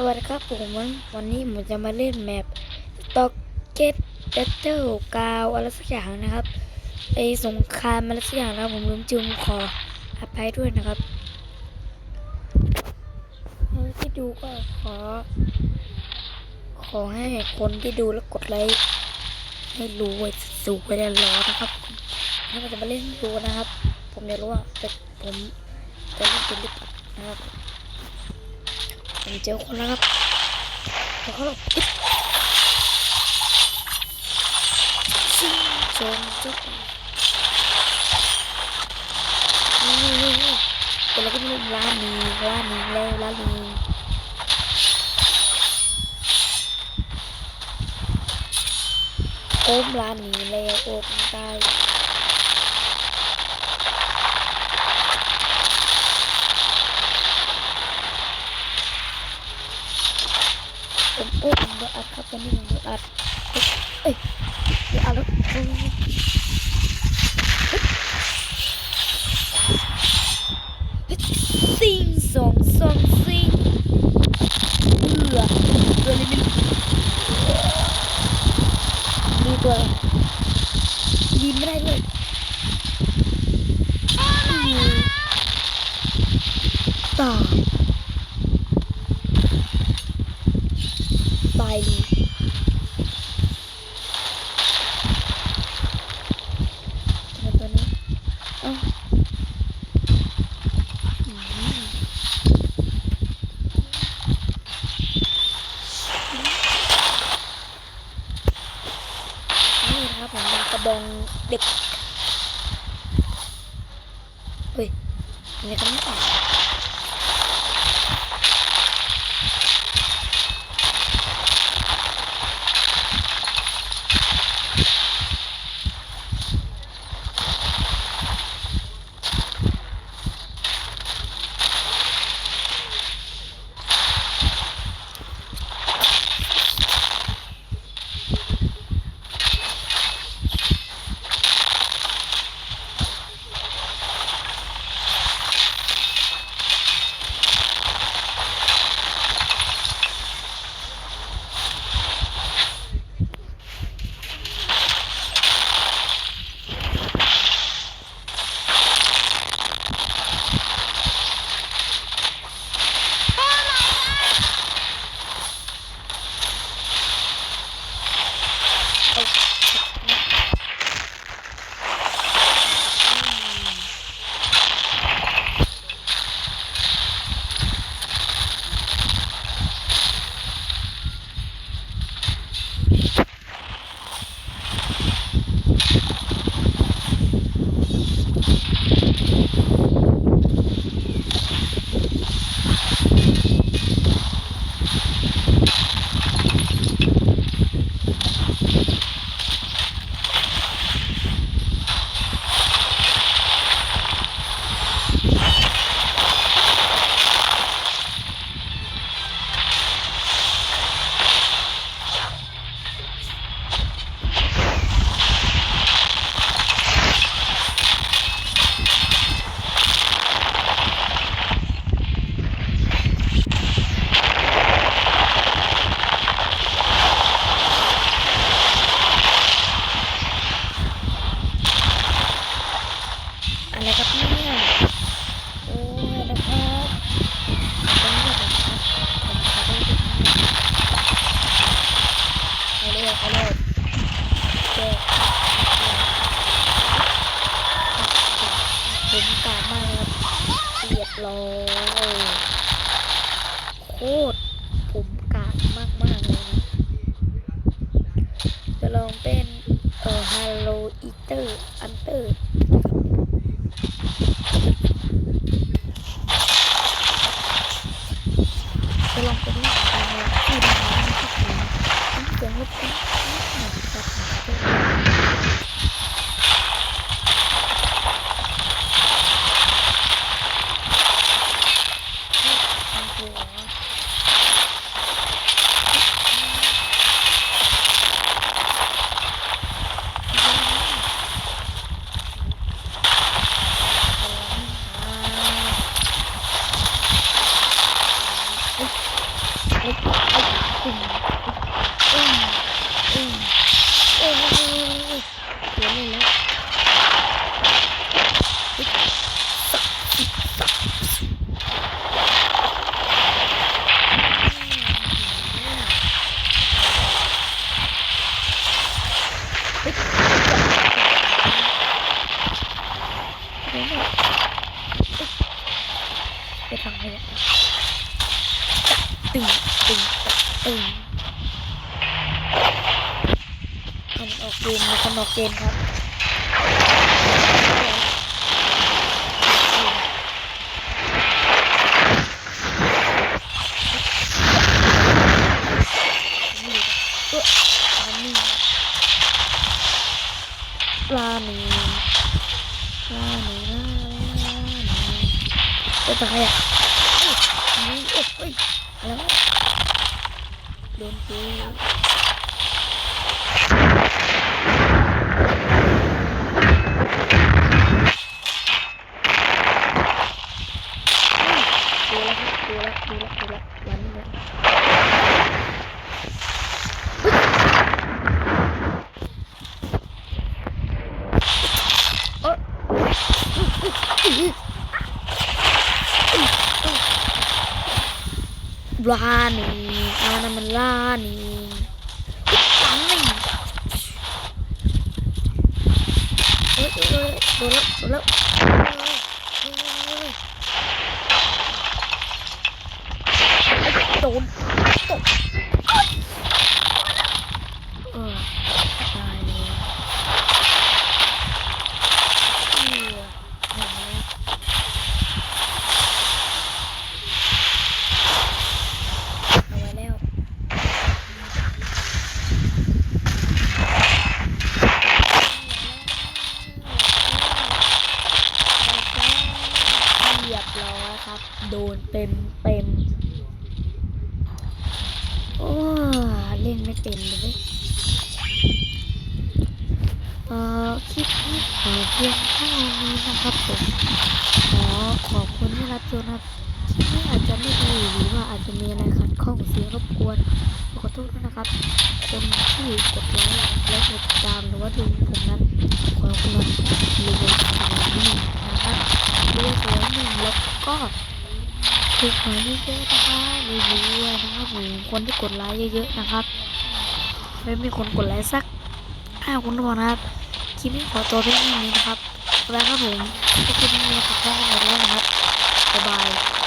สวัสดีครับผมวันวันนี้ผมจะมาเล่นแมป Stock Get Battle กาวอะไรสักอย่างนะครับไอสงครามอะไรสักอย่างนะผมลืมชื่อผมขออภัยด้วยนะครับที่ดูก็ขอ ขอให้คนที่ดูแล้วกดไลค์ให้รู้ไว้สูงไว้แล้วรอนะครับถ้ามันจะมาเล่นให้ดูนะครับ ผมอยากรู้ว่าผมจะเล่นเป็นหรือเปล่านะครับ ผมเจอคนแล้วครับเดี๋ยวเขาหลบอิ๊บซิ่งโจมจุ๊บนี่นี่นี่นี่เราก็มีร้านนี้ร้านนี้แล้วร้านนี้โอมร้านนี้แล้วโอมได้ ผมเอ้ยผมโดนอัดครับตอนนี้ผมโดนอัดเอ้ยเดี๋ยวอัดแล้วเอ้ยซิงสองสองซิงเอือตัวนี้มันมีตัวอะไรยิงไม่ได้ด้วยอือตายตายเลยตัวนี้อ้านี่นะครับผมกระบองเด็ก คตรผมกล้ามากมากๆเลยนะจะลองเป็นเอ่อ Hello Eater Hunter จะลองเป็นลูกตาที่ดีนะครับผมต้องเสียงรบกวนนิดหน่อยครับ ตึงตึงตึงเอามันออกเกมมันออกเกมครับปลานี่ปลาหนีลาหนีปลาหนีเอ้ยตายอะเอ้ยนี่เอ้ยเอ้ยอะไรวะ โดนกูเอ้ยดูแล้วครับดูแล้วดูแล้วดูแล้ววันนี้เนี่ย เอ้ย ลานี่อานามันลานี่ตังนี่เอ้ยเอ้ยเอ้ยโดนแล้วโดนแล้วเอ้ยเอ้ยเอ้ยโดนตกเอ้ยเออตายเลย เออเห็นไหมเอาไว้แล้วเรียบร้อยครับ โดนเต็มเต็มโอ้ เป็นเลยเอ่อคลิปนี้ขอเพียงเท่านี้นะครับผมขอขอบคุณที่รับชมนะครับคลิปนี้อาจจะไม่ดีหรือว่าอาจจะมีอะไรขัดข้องเสียงรบกวนขอโทษด้วยนะครับคนที่กดไลค์และกดติดตามหรือว่าดูผมนั้นขอคุณรวยสวยหนึ่นะครับรวยสวยหนึ่งแล้วก็ถูกหวยเยอะๆนะคะรวยๆนะครับผมคนที่กดไลค์เยอะๆนะครับ ไม่มีคนกดไลค์สักห้าคนก็พอนะครับคลิปนี้ขอตัวเพียงเท่านี้นะครับบ๊ายบายครับผมถ้าคลิปนี้มีขอบคุณมากเลยนะครับบ๊ายบาย